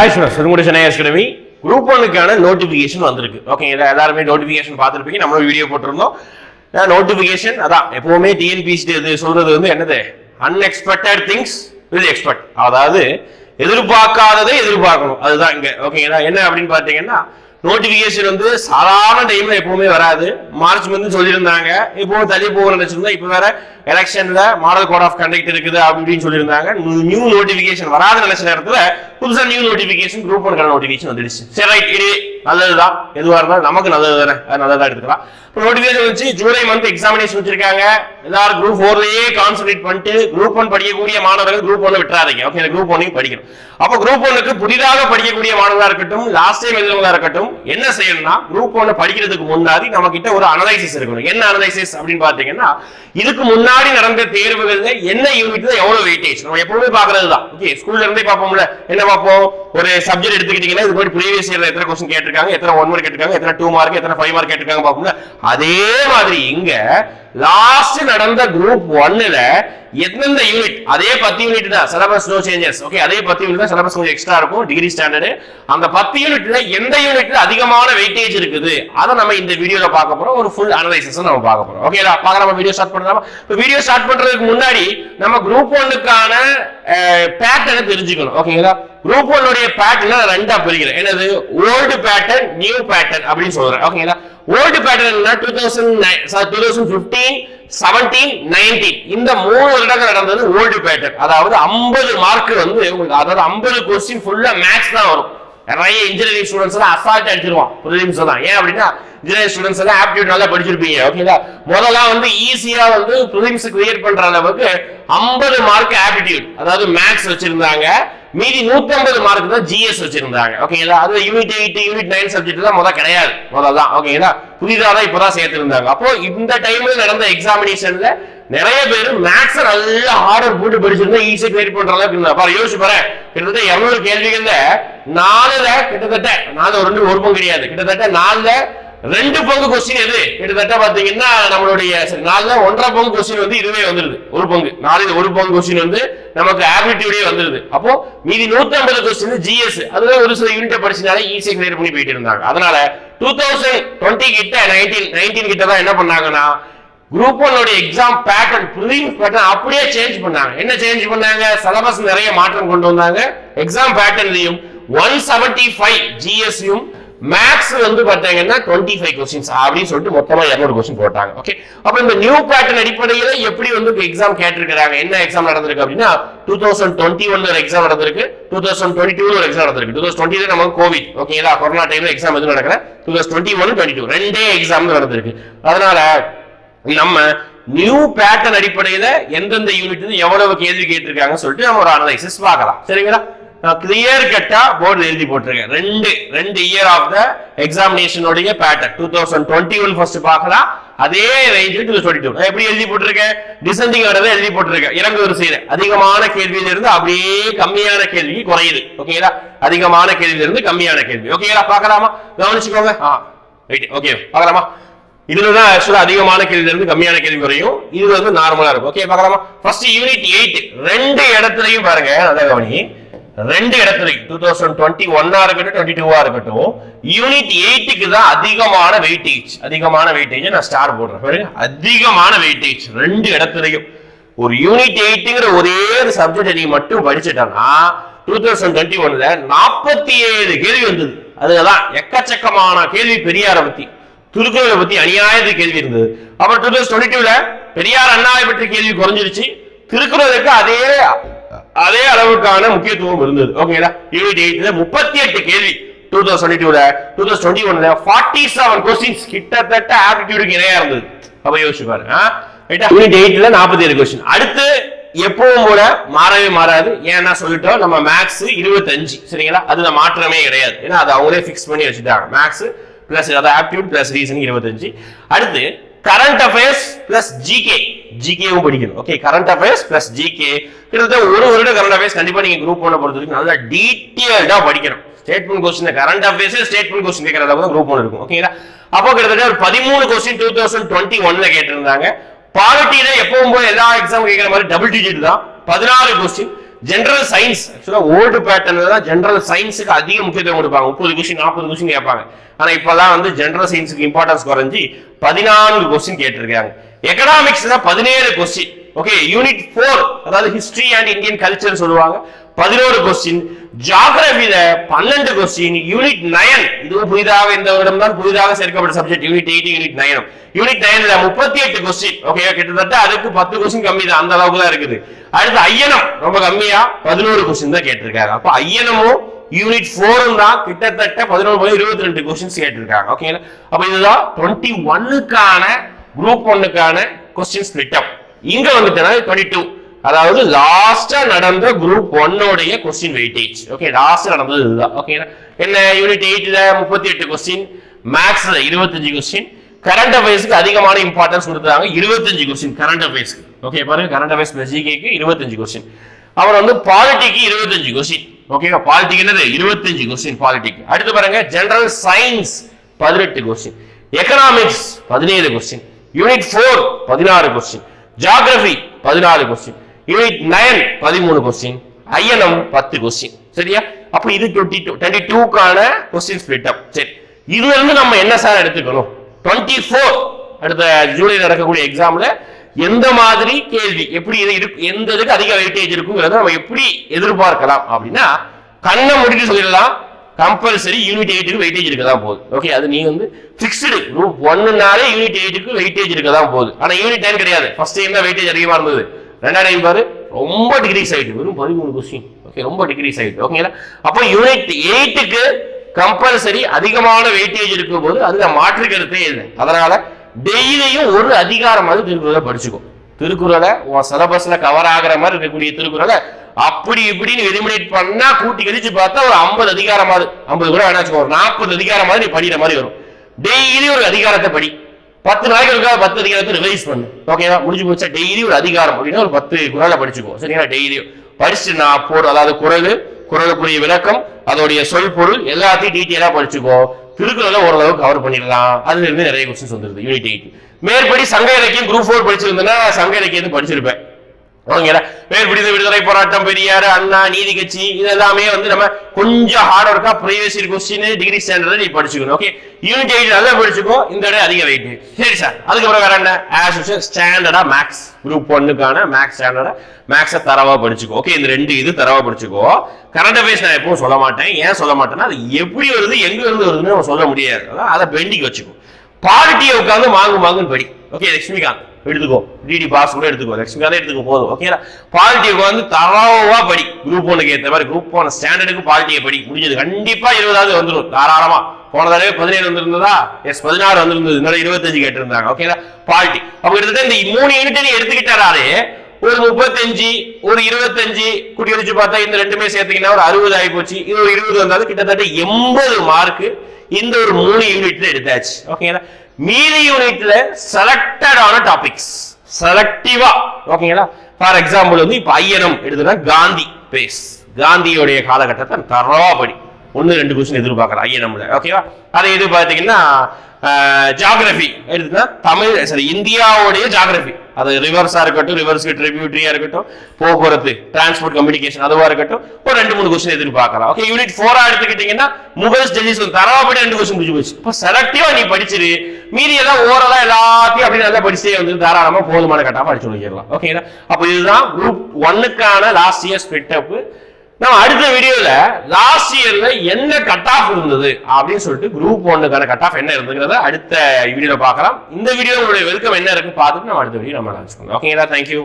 Hi students உங்களுடைய Chennai academy group ஒன்னுக்கான notification வந்திருக்கு. ஓகே இதை எல்லாருமே நோட்டிஃபிகேஷன் பார்த்துருப்பீங்க. நம்மளும் வீடியோ போட்டிருந்தோம். நோட்டிஃபிகேஷன் அதான் எப்பவுமே டிஎன்பிசி இது சொல்றது வந்து என்னது? அன்எக்ஸ்பெக்டட் திங்ஸ் வித் எக்ஸ்பெக்ட் அதாவது எதிர்பார்க்காததை எதிர்பார்க்கணும். அதுதான் இங்க. ஓகேங்களா என்ன அப்படின்னு பார்த்தீங்கன்னா நோட்டிபிகேஷன் வந்து சாதாரண டைம்ல எப்பவுமே வராது. மார்ச் வந்து சொல்லியிருந்தாங்க. இப்போ தள்ளி போக நினைச்சிருந்தா இப்போ வேற எலெக்ஷன்ல மாடல் கோட் ஆஃப் கண்டக்ட் இருக்குது அப்படின்னு சொல்லியிருந்தாங்க. நியூ நோட்டிபிகேஷன் வராத நினைச்ச நேரத்துல புதுசா new notification group one notification வந்துடுச்சு. சரி ரைட் இது நல்லதுதான். எதுவாக இருந்தாலும் நமக்கு நல்லது தானே. அது எடுத்துக்கலாம். இப்போ நோட்டிஃபிகேஷன் வச்சு ஜூலை மந்த் எக்ஸாமினேஷன் வச்சிருக்காங்க. எல்லாரும் குரூப் ஃபோர்லயே கான்சென்ட்ரேட் பண்ணிட்டு குரூப் ஒன் படிக்கக்கூடிய மாணவர்கள் குரூப் ஒன்று விட்டுறாதீங்க. ஓகே குரூப் ஒன்னையும் படிக்கணும். அப்போ குரூப் ஒன்னுக்கு புதிதாக படிக்கக்கூடிய மாணவராக இருக்கட்டும் லாஸ்ட் டைம் எழுதுவதா இருக்கட்டும் என்ன செய்யணும்னா குரூப் ஒன்று படிக்கிறதுக்கு முன்னாடி நம்ம கிட்ட ஒரு அனலைசிஸ் இருக்கணும். என்ன அனலைசிஸ் அப்படின்னு பார்த்தீங்கன்னா இதுக்கு முன்னாடி நடந்த தேர்வுகள்ல என்ன யூனிட்ல எவ்வளவு வெயிட்டேஜ் நம்ம எப்பவுமே பாக்குறது தான் ஓகே ஸ்கூல்ல இருந்தே பார்ப்போம்ல. என்ன பார்ப்போம்? ஒரு சப்ஜெக்ட் எடுத்துக்கிட்டீங்கன்னா இது மாதிரி ப்ரீவியஸ் இயர்ல எத்தனை கொஸ்டின் கேட்டிருக்காங்க எத்தனை ஒன் மார்க் கேட்டிருக்காங்க எத்தனை டூ மார்க் எத்தனை ஃபைவ் மார்க் கேட்டிருக்காங்க பார்ப்போம்ல அதே மாதிரி இங்க லாஸ்ட் நடந்த குரூப் ஒன்னுல எந்தெந்த யூனிட் அதே பத்து யூனிட் தான். சிலபஸ் நோ சேஞ்சஸ் ஓகே அதே பத்து யூனிட் தான் சிலபஸ் கொஞ்சம் எக்ஸ்ட்ரா இருக்கும். டிகிரி ஸ்டாண்டர்டு அந்த பத்து யூனிட்ல எந்த யூனிட்ல அதிகமான வெயிட்டேஜ் இருக்குது? அதை நம்ம இந்த வீடியோல பார்க்க போறோம். ஒரு ஃபுல் அனலைசிஸ் நம்ம பார்க்க போறோம். ஓகே பார்க்க நம்ம வீடியோ ஸ்டார்ட் பண்ணலாமா? இப்போ வீடியோ ஸ்டார்ட் பண்றதுக்கு முன்னாடி நம்ம குரூப் ஒன்னுக்கான பேட்டர்னை தெரிஞ்சுக்கணும். ஓகேங்களா குரூப் ஒன்னுடைய பேட்டர்ன் ரெண்டா பிரிக்கிறேன். என்னது? ஓல்டு பேட்டர்ன் நியூ பேட்டர்ன் அப்படின்னு சொல்றேன். ஓகேங்களா old pattern two thousand two thousand fifteen seventeen nineteen இந்த மூணு வருடங்கள் நடந்தது ஓல்டு பேட்டர்ன் அதாவது ஐம்பது மார்க் வந்து உங்களுக்கு அதாவது ஐம்பது கொஸ்டின் ஃபுல்லா மேக்ஸ் தான் வரும். நிறைய இன்ஜினியரிங் ஸ்டூடெண்ட்ஸ் எல்லாம் அசால்ட் அடிச்சிருவான். ப்ரிலிம்ஸ் தான் ஏன் அப்படின்னா இன்ஜினியரிங் ஸ்டூடெண்ட்ஸ் எல்லாம் ஆப்டியூட் நல்லா படிச்சிருப்பீங்க. ஓகேங்களா முதல்ல வந்து ஈஸியா வந்து ப்ரிலிம்ஸ் கிரியேட் பண்ற அளவுக்கு 50 மார்க் ஆப்டிடியூட் அதாவது மேக்ஸ் வச்சிருந்தாங்க. மீதி 150 மார்க் தான் ஜிஎஸ் வச்சிருந்தாங்க. ஓகேங்களா அது unit eight unit nine subject தான் முதல் கிடையாது. முதல்ல தான். ஓகேங்களா புதிதாக தான் இப்பதான் சேர்த்திருந்தாங்க. அப்போ இந்த டைம்ல நடந்த எக்ஸாமினேஷன்ல நிறைய பேர் மேக்ஸ் நல்லா ஆர்டர் போட்டு படிச்சிருந்தா ஈஸியாக கிளியர் பண்ற அளவுக்கு இருந்தா பாரு யோசிச்சு பாரு. கிட்டத்தட்ட இருநூறு கேள்விகள்ல நாலுல கிட்டத்தட்ட நாலு ரெண்டு ஒரு பங்கு கிடையாது. கிட்டத்தட்ட நாலுல ரெண்டு பங்கு கொஸ்டின் எது? கிட்டத்தட்ட பாத்தீங்கன்னா நம்மளுடைய நாலு ஒன்றரை பங்கு கொஸ்டின் வந்து இதுவே வந்துருது. ஒரு பங்கு. நாலு ஒரு பங்கு கொஸ்டின் வந்து நமக்கு ஆப்டிடியூடே வந்துருது. அப்போ மீதி நூத்தி ஐம்பது கொஸ்டின் ஜிஎஸ் அதுல ஒரு சில யூனிட் படிச்சினாலே ஈஸியாக கிளியர் பண்ணி போயிட்டு இருந்தாங்க அதனால டூ தௌசண்ட் டுவெண்ட்டி கிட்ட நைன்டீன் நைன்டீன் கிட்ட தான் என்ன பண்ணாங்கன்னா குரூப் ஒன்னோட எக்ஸாம் பேட்டர்ன் ப்ரிலிம்ஸ் பேட்டர்ன் அப்படியே சேஞ்ச் பண்ணாங்க. என்ன சேஞ்ச் பண்ணாங்க? சிலபஸ் நிறைய மாற்றம் கொண்டு வந்தாங்க. எக்ஸாம் பேட்டர்ன்லையும் ஒன் செவன்டி ஃபைவ் ஜிஎஸ்யும் மேக்ஸ் வந்து பாத்தீங்கன்னா டுவெண்ட்டி ஃபைவ் கொஸ்டின்ஸ் அப்படின்னு சொல்லிட்டு மொத்தமா இரநூறு கொஸ்டின் போட்டாங்க. ஓகே அப்ப இந்த நியூ பேட்டர்ன் அடிப்படையில எப்படி வந்து எக்ஸாம் கேட்டிருக்கிறாங்க? என்ன எக்ஸாம் நடந்திருக்கு அப்படின்னா டூ தௌசண்ட் டுவெண்ட்டி ஒன்ல ஒரு எக்ஸாம் நடந்திருக்கு டூ தௌசண்ட் டுவெண்ட்டி டூ ஒரு எக்ஸாம் நடந்திருக்கு. டூ தௌசண்ட் டுவெண்ட்டி நமக்கு கோவிட் ஓகேங்களா கொரோனா டைம்ல எக்ஸாம் எதுவும் நடக்கல. Two thousand twenty one twenty two ரெண்டே எக்ஸாம் நடந்திருக்கு. அதனால நம்ம நியூ பேட்டர்ன் அடிப்படையில எந்தெந்த யூனிட் எவ்வளவு கேள்வி கேட்டிருக்காங்க சொல்லிட்டு நம்ம ஒரு அனலைசிஸ் பார்க்கலாம். சரிங்களா? நான் கிளியர் கட்டா போர்டு எழுதி போட்டிருக்கேன். ரெண்டு ரெண்டு year of the எக்ஸாமினேஷனுடைய pattern two thousand twenty one first பார்க்கலாம். அதே ரேஞ்ச் டூ டுவெண்ட்டி டூ எப்படி எழுதி போட்டிருக்கேன்? டிசெண்டிங் வரதை எழுதி போட்டிருக்கேன். இறங்கு வரிசையில அதிகமான கேள்வியில இருந்து அப்படியே கம்மியான கேள்விக்கு குறையுது. ஓகேங்களா அதிகமான கேள்வியில இருந்து கம்மியான கேள்வி. ஓகேங்களா பார்க்கலாமா? கவனிச்சுக்கோங்க. ஆ ரைட் ஓகே பார்க்கலாமா? இதுல தான் ஆக்சுவலா அதிகமான கேள்வியில இருந்து கம்மியான கேள்வி குறையும். இது வந்து நார்மலா இருக்கும். ஓகே பார்க்கலாமா? ஃபர்ஸ்ட் யூனிட் எயிட் ரெண்டு இடத்துலையும் பாருங்க. நல்லா கவனி. ரெண்டு இடத்துலயும் டூ தௌசண்ட் டுவெண்ட்டி ஒன்னா இருக்கட்டும் டுவெண்ட்டி டூவா இருக்கட்டும் யூனிட் எயிட்டுக்கு தான் அதிகமான வெயிட்டேஜ் அதிகமான வெயிட்டேஜ் நான் ஸ்டார் போடுறேன். அதிகமான வெயிட்டேஜ் ரெண்டு இடத்துலையும். ஒரு யூனிட் எயிட்டுங்கிற ஒரே ஒரு சப்ஜெக்ட் நீ மட்டும் படிச்சுட்டானா டூ தௌசண்ட் டுவெண்ட்டி ஒன்ல நாற்பத்தி ஏழு கேள்வி வந்தது. அதுதான் எக்கச்சக்கமான கேள்வி பெரியார பத்தி திருக்குறளை பத்தி அநியாயத்து கேள்வி இருந்தது. அப்புறம் டூ தௌசண்ட் டுவெண்ட்டி டூல பெரியார் அண்ணாவை பற்றி கேள்வி குறைஞ்சிருச்சு. திருக்குறளுக்கு அதே அதே அளவுக்கான முக்கியத்துவம் இருந்தது. ஓகேங்களா யூனிட் எயிட்ல முப்பத்தி எட்டு கேள்வி. டூ தௌசண்ட் டுவெண்ட்டி டூல டூ தௌசண்ட் டுவெண்ட்டி ஒன்ல ஃபார்ட்டி செவன் கொஸ்டின்ஸ் கிட்டத்தட்ட ஆப்டிடியூடுக்கு இணையா இருந்தது. அப்ப யோசிச்சு பாருங்க யூனிட் எயிட்ல நாற்பத்தி ஏழு கொஸ்டின் அடுத்து எப்பவும் போல மாறவே மாறாது. ஏன்னா சொல்லிட்டோம் நம்ம மேக்ஸ் இருபத்தஞ்சு. சரிங்களா? அதுல மாற்றமே கிடையாது. ஏன்னா அதை அவங்களே ஃபிக்ஸ் பண்ணி வச்சுட்டாங்க. மேக்ஸ் பிளஸ் அதாவது ஆப்டியூட் பிளஸ் ரீசன் இருபத்தஞ்சு. அடுத்து கரண்ட் அஃபேர்ஸ் பிளஸ் ஜிகே ஜிகேவும் படிக்கணும். Okay current affairs plus GK கிட்டத்தட்ட ஒரு வருடம் கரண்ட் அஃபேர்ஸ் கண்டிப்பா நீங்க குரூப் ஒன்று பொறுத்த வரைக்கும் நல்லா டீட்டெயில்டா படிக்கணும். Statement question current affairs statement question கேட்கறதா அளவுக்கு குரூப் ஒன்று இருக்கும். ஓகேங்களா அப்போ கிட்டத்தட்ட ஒரு பதிமூணு கொஸ்டின் டூ தௌசண்ட் டுவெண்ட்டி ஒன்ல கேட்டிருந்தாங்க. பாலிட்டியில எப்பவும் போய் எல்லா எக்ஸாம் கேட்கற மாதிரி டபுள் டிஜிட் தான். பதினாறு கொஸ்டின் ஜென்ரல் சயின்ஸ் ஆக்சுவலா ஓல்டு பேட்டர்ல தான் ஜென்ரல் சயின்ஸுக்கு அதிக முக்கியத்துவம் கொடுப்பாங்க. முப்பது கொஸ்டின் நாற்பது கொஸ்டின் கேட்பாங்க. ஆனா இப்பெல்லாம் வந்து ஜென்ரல் சயின்ஸுக்கு இம்பார்ட்டன்ஸ் குறைஞ்சி பதினான்கு கொஸ்டின் கேட்டிருக்காங்க. எக்கனாமிக்ஸ் தான் பதினேழு கொஸ்டின் ஓகே யூனிட் ஃபோர் அதாவது ஹிஸ்டரி அண்ட் இந்தியன் கல்ச்சர் சொல்லுவாங்க. பதினோரு கொஸ்டின் ஜாகிரபியில பன்னெண்டு கொஸ்டின் யூனிட் நயன் இதுவும் புதிதாக இந்த வருடம் தான் புதிதாக சேர்க்கப்பட்ட சப்ஜெக்ட் யூனிட் எயிட் யூனிட் நயனும் யூனிட் நயன்ல முப்பத்தி எட்டு கொஸ்டின் ஓகே கிட்டத்தட்ட அதுக்கு பத்து கொஸ்டின் கம்மி தான். அந்த அளவுக்கு தான் இருக்குது. அடுத்து ஐயனம் ரொம்ப கம்மியா? பதினோரு கொஸ்டின் தான் கேட்டிருக்காங்க அப்ப ஐயனமும் யூனிட் ஃபோரும் தான் கிட்டத்தட்ட பதினோரு முதல் இருபத்தி ரெண்டு கொஸ்டின்ஸ் கேட்டிருக்காங்க. ஓகேங்களா அப்ப இதுதான் டுவெண்ட்டி ஒன்னுக்கான குரூப் ஒன்னுக்கான கொஸ்டின் ஸ்பிளிட் அப் இங்க வந்துட்டேன்னா டுவெண்ட்டி டூ அதாவது லாஸ்டா நடந்த குரூப் ஒன்னோடைய கொஸ்டின் வெயிட்டேஜ் ஓகே லாஸ்ட் நடந்தது இதுதான். ஓகே என்ன? யூனிட் எயிட்ல முப்பத்தி எட்டு கொஸ்டின் மேக்ஸ்ல இருபத்தஞ்சு கொஸ்டின் கரண்ட் அஃபேர்ஸ்க்கு அதிகமான இம்பார்ட்டன்ஸ் கொடுத்தாங்க இருபத்தஞ்சு கொஸ்டின் கரண்ட் அஃபேர்ஸ்க்கு ஓகே பாருங்க கரண்ட் அஃபேர்ஸ் ஜிகேக்கு இருபத்தஞ்சு கொஸ்டின் அப்புறம் வந்து பாலிட்டிக்கு இருபத்தஞ்சு கொஸ்டின் ஓகேவா பாலிட்டிக் என்னது? இருபத்தஞ்சு கொஸ்டின் பாலிட்டிக் அடுத்து பாருங்க ஜெனரல் சயின்ஸ் பதினெட்டு கொஸ்டின் எக்கனாமிக்ஸ் பதினேழு கொஸ்டின் யூனிட் ஃபோர் பதினாறு கொஸ்டின் ஜாகிரபி பதினாலு கொஸ்டின் யூனிட் நயன் பதிமூணு கொஸ்டின் ஐஎன்எம் பத்து கொஸ்டின் சரியா? அப்ப இது டுவெண்ட்டி டூ டுவெண்ட்டி டூக்கான கொஸ்டின் ஸ்பிளிட் அப் சரி. இதுல இருந்து நம்ம என்ன சார் எடுத்துக்கணும்? டுவெண்ட்டி ஃபோர் அடுத்த ஜூலை நடக்கக்கூடிய எக்ஸாம்ல எந்த மாதிரி கேள்வி எப்படி இது இருக்கு எந்த இதுக்கு அதிக வெயிட்டேஜ் இருக்குங்கிறத நம்ம எப்படி எதிர்பார்க்கலாம் அப்படின்னா கண்ணை முடிட்டு சொல்லிடலாம். கம்பல்சரி யூனிட் எயிட்டுக்கு வெயிட்டேஜ் இருக்க தான் போகுது. ஓகே அது நீ வந்து ஃபிக்ஸ்டு குரூப் ஒன்னுனாலே யூனிட் எயிட்டுக்கு வெயிட்டேஜ் இருக்க தான் போகுது. ஆனால் யூனிட் டைம் கிடையாது. ஃபர்ஸ்ட் டைம் தான் வெயிட்டேஜ் அதிகமாக இருந்தது. ரெண்டாவது டைம் பாரு ரொம்ப டிகிரிஸ் ஆகிட்டு வெறும் பதிமூணு கொஸ்டின் ஓகே ரொம்ப டிகிரிஸ் ஆகிட்டு ஓகேங்களா அப்போ யூனிட் எயிட்டுக்கு கம்பல்சரி அதிகமான வெயிட்டேஜ் இருக்கும் போது அதுல மாற்று கருத்தே இல்லை. அதனால டெய்லியும் ஒரு அதிகாரமாவது திருக்குறளை படிச்சுக்கோ. திருக்குறளை உன் சிலபஸ்ல கவர் ஆகிற மாதிரி இருக்கக்கூடிய திருக்குறளை அப்படி இப்படின்னு எலிமினேட் பண்ணா கூட்டி கழிச்சு பார்த்தா ஒரு ஐம்பது அதிகாரமாவது ஐம்பது கூட வேணாச்சுக்கோ ஒரு நாற்பது அதிகாரமாவது நீ படிக்கிற மாதிரி வரும். டெய்லி ஒரு அதிகாரத்தை படி. பத்து நாளைக்கு இருக்கா பத்து அதிகாரத்தை ரிவைஸ் பண்ணு. ஓகேவா முடிஞ்சு போச்சா? டெய்லி ஒரு அதிகாரம் அப்படின்னா ஒரு பத்து குரலை படிச்சுக்கோ. சரிங்களா? டெய்லியும் படிச்சு நான் போடு அதாவது குரல் குரலுக்குரிய விளக்கம் அதோடைய சொல் பொருள் எல்லாத்தையும் டீட்டெயிலாக படிச்சுக்கோ. திருக்குறளை ஓரளவு கவர் பண்ணிடலாம். அதுல இருந்து நிறைய கொஸ்டின்ஸ் வந்துருது. யூனிட் எயிட் மேற்படி சங்க இலக்கியம் குரூப் ஃபோர் படிச்சிருந்தேன்னா சங்க இலக்கியத்தை படிச்சிருப்பேன். ஓகேங்களா மேற்படி இந்த விடுதலை போராட்டம் பெரியார் அண்ணா நீதி கட்சி இது எல்லாமே வந்து நம்ம கொஞ்சம் ஹார்ட் ஒர்க்கா ப்ரீவியஸ் கொஸ்டின் டிகிரி ஸ்டாண்டர்ட் நீ படிச்சுக்கணும் ஓகே யூனிட் எயிட் நல்லா படிச்சுக்கோ இந்த இடம் அதிக வெயிட் சரி சார் அதுக்கப்புறம் வேற என்ன? ஆஸ் யூஷுவல் ஸ்டாண்டர்டா மேக்ஸ் குரூப் ஒன்னுக்கான மேக்ஸ் ஸ்டாண்டர்டா மேக்ஸை தரவா படிச்சுக்கோ ஓகே இந்த ரெண்டு இது தரவா படிச்சுக்கோ. கரண்ட் அஃபேர்ஸ் நான் எப்பவும் சொல்ல மாட்டேன். ஏன் சொல்ல மாட்டேன்னா அது எப்படி வருது எங்க இருந்து வருதுன்னு நம்ம சொல்ல முடியாது. அதை பெண்டிங் வச்சுக்கோ. பாலிட்டியை உட்காந்து மாங்கு வாங்குன்னு படி ஓகே லட்சுமிகாந்த். எடுத்துக்கோ. டிடி பாஸ் கூட எடுத்துக்கோ. லட்சுமிகாந்த் எடுத்துக்கோ போதும். ஓகேங்களா பாலிட்டியை உட்காந்து தரவா படி. குரூப் ஒன்றுக்கு ஏற்ற மாதிரி குரூப் ஒன் ஸ்டாண்டர்டுக்கு பாலிட்டியை படி. முடிஞ்சது. கண்டிப்பா இருபதாவது வந்துடும் தாராளமா. போன தடவை பதினேழு வந்திருந்ததா? எஸ் பதினாறு வந்திருந்தது. இன்னொரு இருபத்தஞ்சு கேட்டிருந்தாங்க. ஓகேங்களா பாலிட்டி அப்ப கிட்டத்தட்ட இந்த மூணு யூனிட் நீ எடுத்துக்கிட்டாரே ஒரு முப்பத்தஞ்சு ஒரு இருபத்தஞ்சு குட்டி வச்சு பார்த்தா இந்த ரெண்டுமே சேர்த்தீங்கன்னா ஒரு அறுபது ஆகி போச்சு இது ஒரு இருபது வந்தாலும் கிட்டத்தட்ட எண்பது மார்க் இந்த ஒரு மூணு யூனிட்ல எடுத்தாச்சு. ஓகேங்களா மீதி யூனிட்ல செலக்டடான டாபிக்ஸ் செலக்டிவா ஓகேங்களா ஃபார் எக்ஸாம்பிள் வந்து இப்போ ஐயனம் எடுத்துனா காந்தி. பேஸ் காந்தியோடைய காலகட்டத்தை தரவா படி ரெண்டு கொஸ்டின் எதிர்பார்க்கலாம் ஐயனம்ல. ஓகேவா அதை இது பார்த்தீங்கன்னா ஜாகிரபி எடுத்துனா தமிழ் சரி இந்தியாவுடைய ஜாகிரபி அது ரிவர்ஸாக இருக்கட்டும் ரிவர்ஸ் ட்ரிபியூட்டரியா இருக்கட்டும் போக்குவரத்து டிரான்ஸ்போர்ட் கம்யூனிகேஷன் அதுவாக இருக்கட்டும். ஒரு ரெண்டு மூணு கொஸ்டின் எதிர்பார்க்கலாம். ஓகே யூனிட் ஃபோரா எடுத்துக்கிட்டீங்கன்னா முகல்ஸ் டெல்லிஸ் தரவாப்படி ரெண்டு கொஸ்டின் முடிஞ்சு போச்சு. இப்போ செலக்டிவாக நீ படிச்சிரு. மீதி எல்லாம் ஓரலா எல்லாத்தையும் அப்படி நல்லா படிச்சே வந்து தாராளமாக போதுமான கட்டாம படிச்சு முடிச்சிடலாம். ஓகேங்களா அப்போ இதுதான் குரூப் ஒன்னுக்கான லாஸ்ட் இயர் ஸ்பிட் அப் நம்ம அடுத்த வீடியோல லாஸ்ட் இயர்ல என்ன கட் ஆஃப் இருந்தது அப்படின்னு சொல்லிட்டு குரூப் ஒன்னுக்கான கட் ஆஃப் என்ன இருந்ததுங்கிறத அடுத்த வீடியோல பார்க்கலாம். இந்த வீடியோ உங்களுடைய வெல்கம் என்ன இருக்கு பார்த்துட்டு நம்ம அடுத்த வீடியோ நம்ம லான்ச் ஓகேங்களா தேங்க்யூ